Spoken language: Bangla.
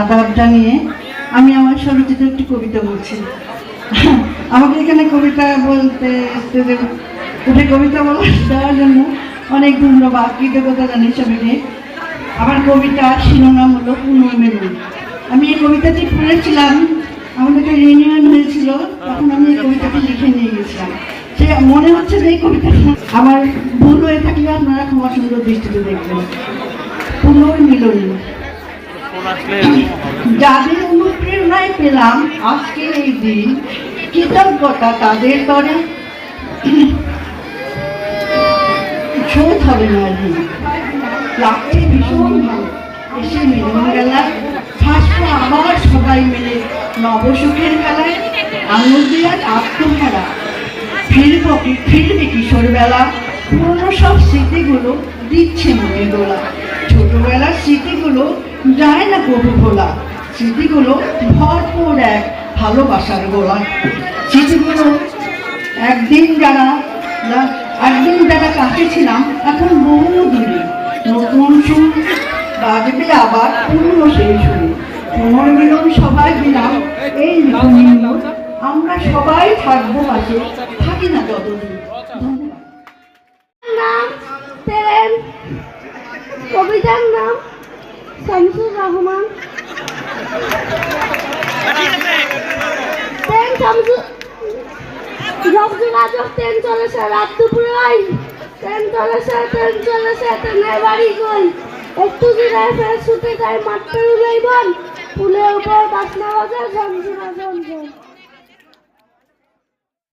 আদাব নিয়ে আমি আমার স্বরচিত একটি কবিতা বলছি। আমাকে এখানে কবিতা বলতে উঠে কবিতা বলা দেওয়ার জন্য অনেক ধন্যবাদ। কৃতজ্ঞতা জানাই সবাইকে আমার কবিতা শিরোনাম হলো পুনর্মেলন আমি এই কবিতাটি পড়েছিলাম, আমাদের রিউনিয়ন হয়েছিল, তখন আমি এই কবিতাটি লিখে নিয়ে গেছিলাম সে মনে হচ্ছে যে এই কবিতাটা আমার ভুল হয়ে থাকলে আপনারা ক্ষমা সুন্দর দৃষ্টিতে দেখবেন। পুনর্মিলন। যাদের অনুপ্রেরণায় পেলাম আজকের এই দিন, কৃতজ্ঞতা তাদের করে শোধ হবে না ভীষণ এসে মিলন গেলায় হাসবো আবার সবাই মিলে নবসুখের খেলায় আনন্দে আর আত্মহারা ফিরব কি, ফিরবে কিশোর বেলা? পুরনো সব স্মৃতিগুলো দিচ্ছে মনে দোলা। ছোটবেলার স্মৃতিগুলো যায় না কবু ভোলা। স্মৃতিগুলো ভরপুর এক ভালোবাসার গোলা স্মৃতিগুলো একদিন যারা একদিন যারা কাছে ছিলাম, এখন বহু দূরে। নতুন সুর বাজবে আবার পুরনো সেই সুরে। পুনর্মিলন সবাই দিলাম এই নিপুণ আমরা সবাই থাকব পাশে, থাকি না ততদিন ধন্যবাদ। কবিতার নাম। শামসুর রহমান ট্রেন শামসু যোগাযোগ ট্রেন চলেছে রাত দুপুরে ট্রেন চলেছে ট্রেন চলেছে ট্রেনের বাড়ি কই। একটু দূরে ফের শুতে যায়, মাঠটা উলাই বল ফুলের উপর বাসনা বাজার বাজার